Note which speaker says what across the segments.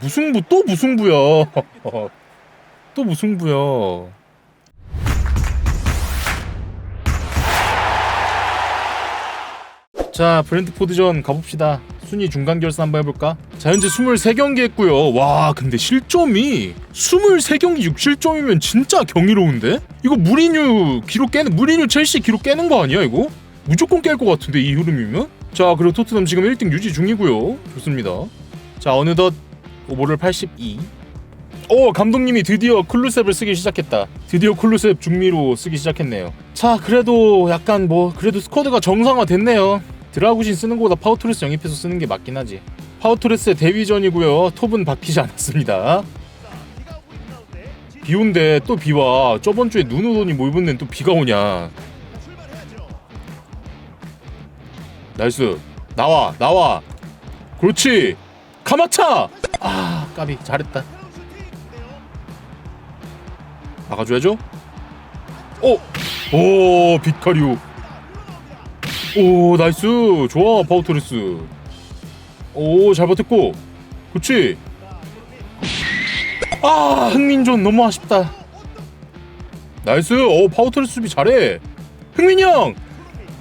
Speaker 1: 무승부 또 무승부야. 또 무승부야. 자 브랜드포드전 가봅시다 순위 중간 결산 한번 해볼까? 자 현재 23경기 했고요 와 근데 실점이 23경기 6실점이면 진짜 경이로운데? 이거 무리뉴 기록 깨는 무리뉴 첼시 기록 깨는 거 아니야 이거? 무조건 깰 것 같은데 이 흐름이면? 자 그리고 토트넘 지금 1등 유지 중이고요 좋습니다 자 어느덧 오버를 82 오 감독님이 드디어 클루셉을 쓰기 시작했다. 드디어 클루셉 중미로 쓰기 시작했네요. 자 그래도 약간 뭐 그래도 스쿼드가 정상화 됐네요. 드라구신 쓰는 거보다 파워토레스 영입해서 쓰는 게 맞긴 하지. 파워토레스의 대위전이고요. 톱은 바뀌지 않았습니다. 비 온대 또 비와. 저번 주에 눈 오더니 뭐 이번 엔또 비가 오냐. 나이스. 나와 나와. 그렇지. 가마차. 아 까비 잘했다. 막아줘야죠. 오, 오 비카리오. 오 나이스 좋아 파우토레스. 오 잘 버텼고, 그렇지. 아 흥민존 너무 아쉽다. 나이스 오 파우토레스 수비 잘해. 흥민이 형.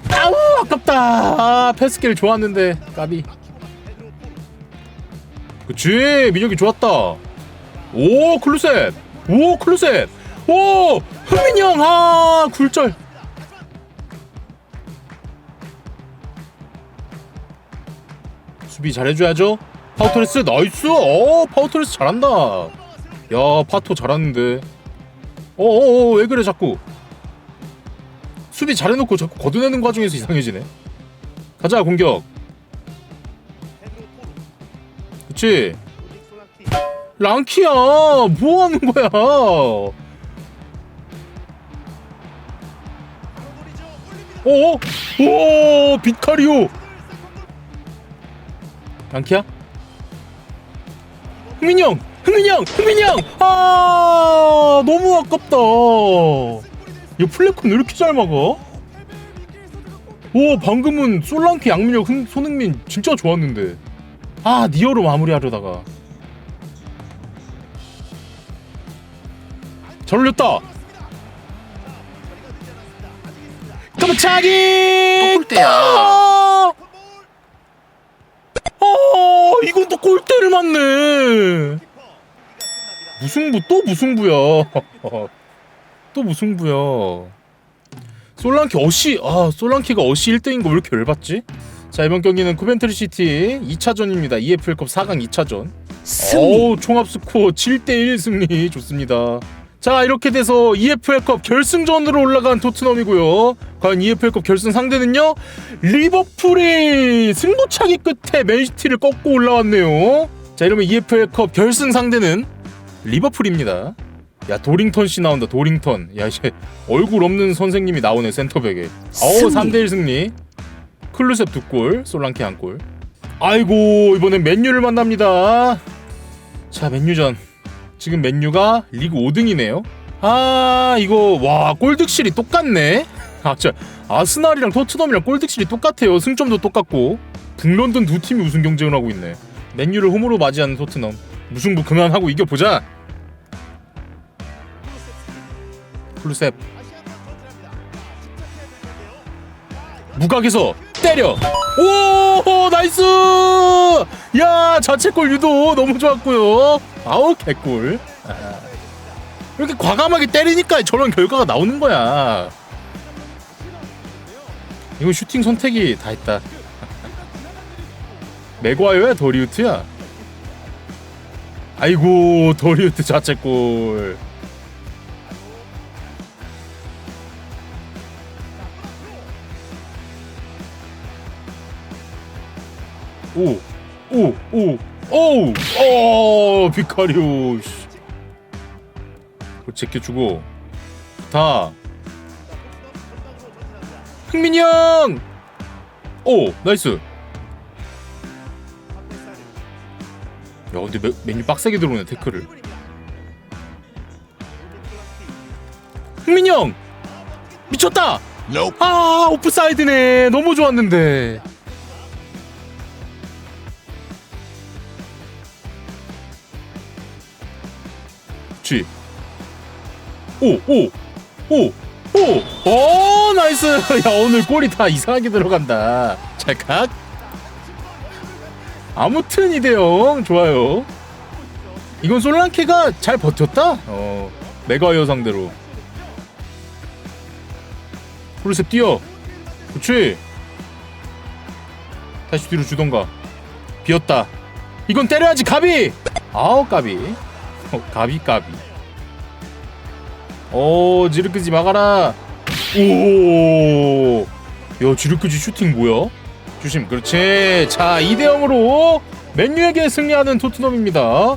Speaker 1: 아우 아깝다. 아 패스길 좋았는데 까비. 그치 민혁이 좋았다. 오 클루셉. 오 클루셉. 오! 흥민이 형! 아, 굴절. 수비 잘해줘야죠. 파우토레스 나이스. 어, 파우토레스 잘한다. 야, 파토 잘하는데. 어어어, 왜 그래 자꾸? 수비 잘해놓고 자꾸 걷어내는 과정에서 이상해지네. 가자 공격. 그치? 랑키야, 뭐 하는 거야? 오, 오, 비카리오. 양키야? 흥민이 형, 흥민이 형, 흥민이 형. 아, 너무 아깝다. 이 플래콘 왜 이렇게 잘 막아? 오, 방금은 솔랑키, 양민혁, 흥, 손흥민 진짜 좋았는데. 아, 니어로 마무리하려다가. 잘 올렸다. 깜짝이!
Speaker 2: 또 골대야.
Speaker 1: 아! 아, 이건 또 골대를 맞네. 무승부 또 무승부야. 또 무승부야. 솔랑키 어시 아 솔랑키가 어시 1등인 거 왜 이렇게 열받지? 자 이번 경기는 코벤트리 시티 2차전입니다. EFL컵 4강 2차전. 오 총합 스코어 7대1 승리 좋습니다. 자 이렇게 돼서 EFL컵 결승전으로 올라간 토트넘이고요. 과연 EFL컵 결승 상대는요 리버풀이 승부차기 끝에 맨시티를 꺾고 올라왔네요. 자 이러면 EFL컵 결승 상대는 리버풀입니다. 야 도링턴 씨 나온다 도링턴. 야 이제 얼굴 없는 선생님이 나오네 센터백에. 어우 3대1 승리. 클루셉 두 골, 솔랑키 한 골. 아이고 이번엔 맨유를 만납니다. 자 맨유전. 지금 맨유가 리그 5등이네요. 아 이거 와 골득실이 똑같네. 아 진짜 아스날이랑 토트넘이랑 골득실이 똑같아요. 승점도 똑같고 북런던 두 팀이 우승 경쟁을 하고 있네. 맨유를 홈으로 맞이하는 토트넘. 무승부 그만하고 이겨보자. 클루셉 무각에서 때려. 오 나이스. 야 자책골 유도 너무 좋았고요. 아우 개꿀. 아, 이렇게 과감하게 때리니까 저런 결과가 나오는 거야. 이건 슈팅 선택이 다 했다. 맥과이어야 더리우트야? 아이고 더리우트 자책골. 오, 오, 오, 오, 오, 비카리오. 씨. 그거 제껴주고 다. 흥민이 형. 오, 나이스. 야, 근데 메, 메뉴 빡세게 들어오네 태클을. 흥민이 형, 미쳤다. 아, 오프사이드네. 너무 좋았는데. 그렇지. 오, 오, 오, 오, 오, 나이스. 야, 오늘 골이 다 이상하게 들어간다. 찰칵. 아무튼 이대영 좋아요. 이건 솔랑케가 잘 버텼다. 어, 메가이어 상대로. 프로셉 뛰어. 그렇지. 다시 뒤로 주던가. 비었다. 이건 때려야지 가비. 아우 까비. 어, 가비 까비. 오 지르크지 막아라. 오. 야 지르크지 슈팅 뭐야? 조심. 그렇지. 자 2대 0으로 맨유에게 승리하는 토트넘입니다.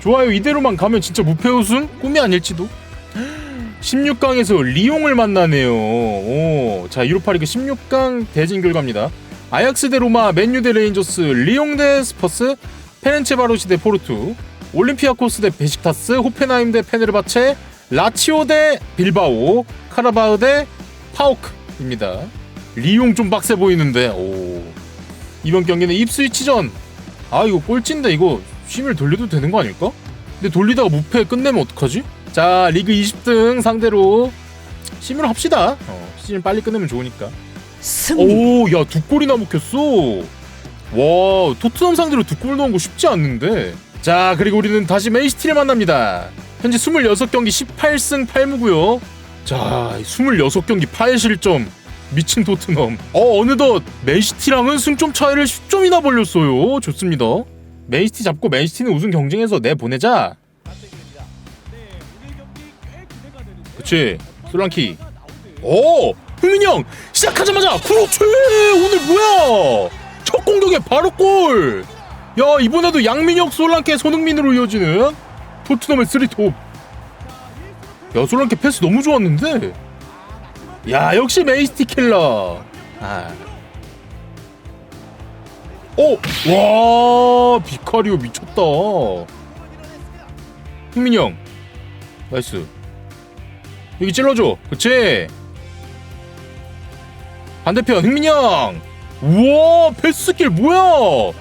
Speaker 1: 좋아요. 이대로만 가면 진짜 무패 우승 꿈이 아닐지도. 16강에서 리옹을 만나네요. 오, 자 유로파리그 16강 대진 결과입니다. 아약스 대 로마, 맨유 대 레인저스, 리옹 대 스퍼스, 페렌체 바로시 대 포르투, 올림피아코스 대 베식타스, 호펜하임 대 페네르바체, 라치오 대 빌바오, 카라바흐 대 파오크입니다. 리옹 좀 빡세 보이는데. 오. 이번 경기는 입스위치전. 아 이거 꼴찌인데 이거 심을 돌려도 되는 거 아닐까? 근데 돌리다가 무패 끝내면 어떡하지? 자 리그 20등 상대로 심을 합시다. 어, 시즌 빨리 끝내면 좋으니까.
Speaker 2: 승리.
Speaker 1: 오, 야, 두 골이나 먹혔어. 와, 토트넘 상대로 두 골 넣은 거 쉽지 않는데. 자, 그리고 우리는 다시 맨시티를 만납니다. 현재 26경기 18승 8무고요. 자, 26경기 8실점. 미친 토트넘. 어, 어느덧 맨시티랑은 승점 차이를 10점이나 벌렸어요. 좋습니다. 맨시티 잡고 맨시티는 우승 경쟁에서 내보내자. 그치. 솔랑키. 오! 흥민이 형! 시작하자마자 그렇지! 오늘 뭐야! 첫 공격에 바로 골! 야 이번에도 양민혁 솔랑케 손흥민으로 이어지는 토트넘의 쓰리톱. 야 솔랑케 패스 너무 좋았는데? 야 역시 메이스티 킬러. 아. 오! 와 비카리오 미쳤다. 흥민이 형 나이스. 여기 찔러줘. 그치? 반대편 흥민이 형. 우와 패스 길 뭐야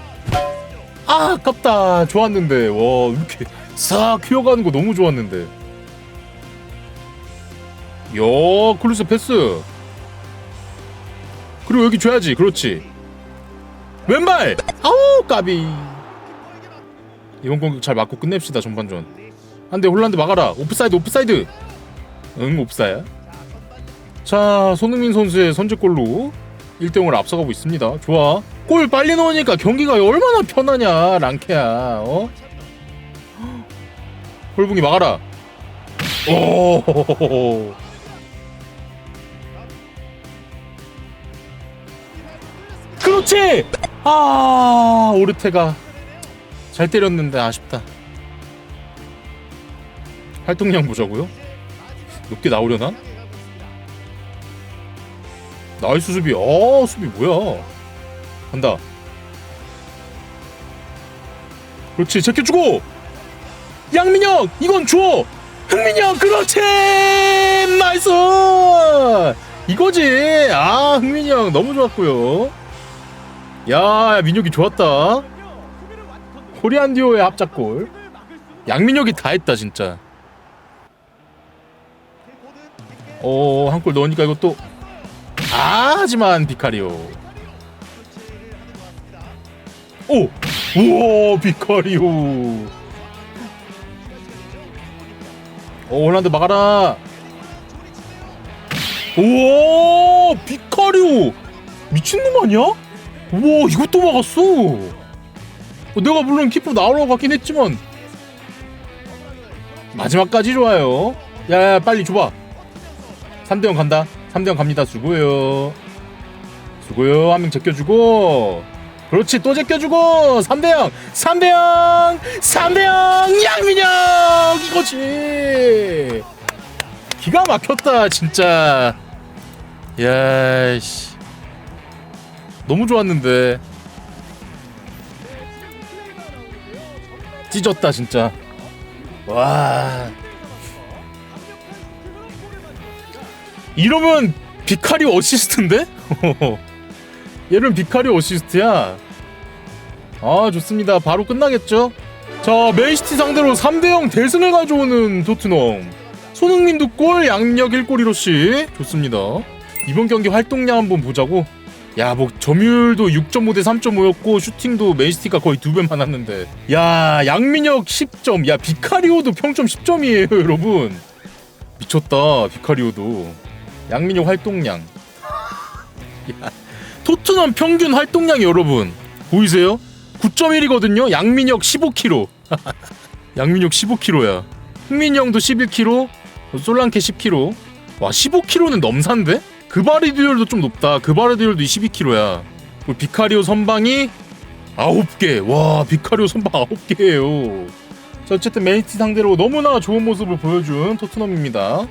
Speaker 1: 아 아깝다. 좋았는데. 와 이렇게 싹 휘어가는 거 너무 좋았는데. 야 클루스 패스. 그리고 여기 줘야지. 그렇지. 왼발! 아우 까비. 이번 공격 잘 맞고 끝냅시다 전반전. 한대 홀란드 막아라. 오프사이드 오프사이드. 응 옵사야? 자 손흥민 선수의 선제골로 1대0을 앞서가고 있습니다. 좋아 골 빨리 넣으니까 경기가 얼마나 편하냐 랑케야 어? 홀붕이 막아라 오 그렇지 아 오르테가 잘 때렸는데 아쉽다 활동량 보자고요 높게 나오려나? 나이스 수비. 어 수비 뭐야? 간다. 그렇지 제껴주고. 양민혁 이건 줘. 흥민혁 그렇지. 나이스. 이거지. 아 흥민혁 너무 좋았고요. 야 민혁이 좋았다. 코리안 듀오의 합작골. 양민혁이 다 했다 진짜. 어, 한 골 넣으니까 이것도 아, 하지만 비카리오. 오! 우와, 비카리오. 오, 홀란드 막아라. 우와, 비카리오. 미친놈 아니야? 우와, 이것도 막았어. 어, 내가 물론 키퍼 나오라고 하긴 했지만 마지막까지 좋아요. 야, 야 빨리 줘봐. 3대0 간다. 3대0 갑니다. 수고요. 수고요. 한 명 제껴주고. 그렇지. 또 제껴주고. 3대0. 3대0. 3대0. 양민혁. 이거지. 기가 막혔다. 진짜. 야, 씨. 너무 좋았는데. 찢었다, 진짜. 와. 이러면 비카리오 어시스트인데? 얘는 비카리오 어시스트야. 아 좋습니다. 바로 끝나겠죠? 자 맨시티 상대로 3대0 대승을 가져오는 토트넘. 손흥민도 골 양력 1골 1호씩. 좋습니다. 이번 경기 활동량 한번 보자고. 야 뭐 점유율도 6.5 대 3.5였고 슈팅도 맨시티가 거의 두 배 많았는데. 야 양민혁 10점. 야 비카리오도 평점 10점이에요 여러분. 미쳤다 비카리오도. 양민혁 활동량. 야 토트넘 평균 활동량이 여러분 보이세요? 9.1이거든요. 양민혁 15kg. 양민혁 15kg야. 흥민형도 11kg. 솔랑케 10kg. 와 15kg는 넘산데? 그바리 듀얼도 좀 높다. 그바리 듀얼도 12kg야. 그리고 비카리오 선방이 9개. 와 비카리오 선방 9개예요. 자 어쨌든 맨시티 상대로 너무나 좋은 모습을 보여준 토트넘입니다.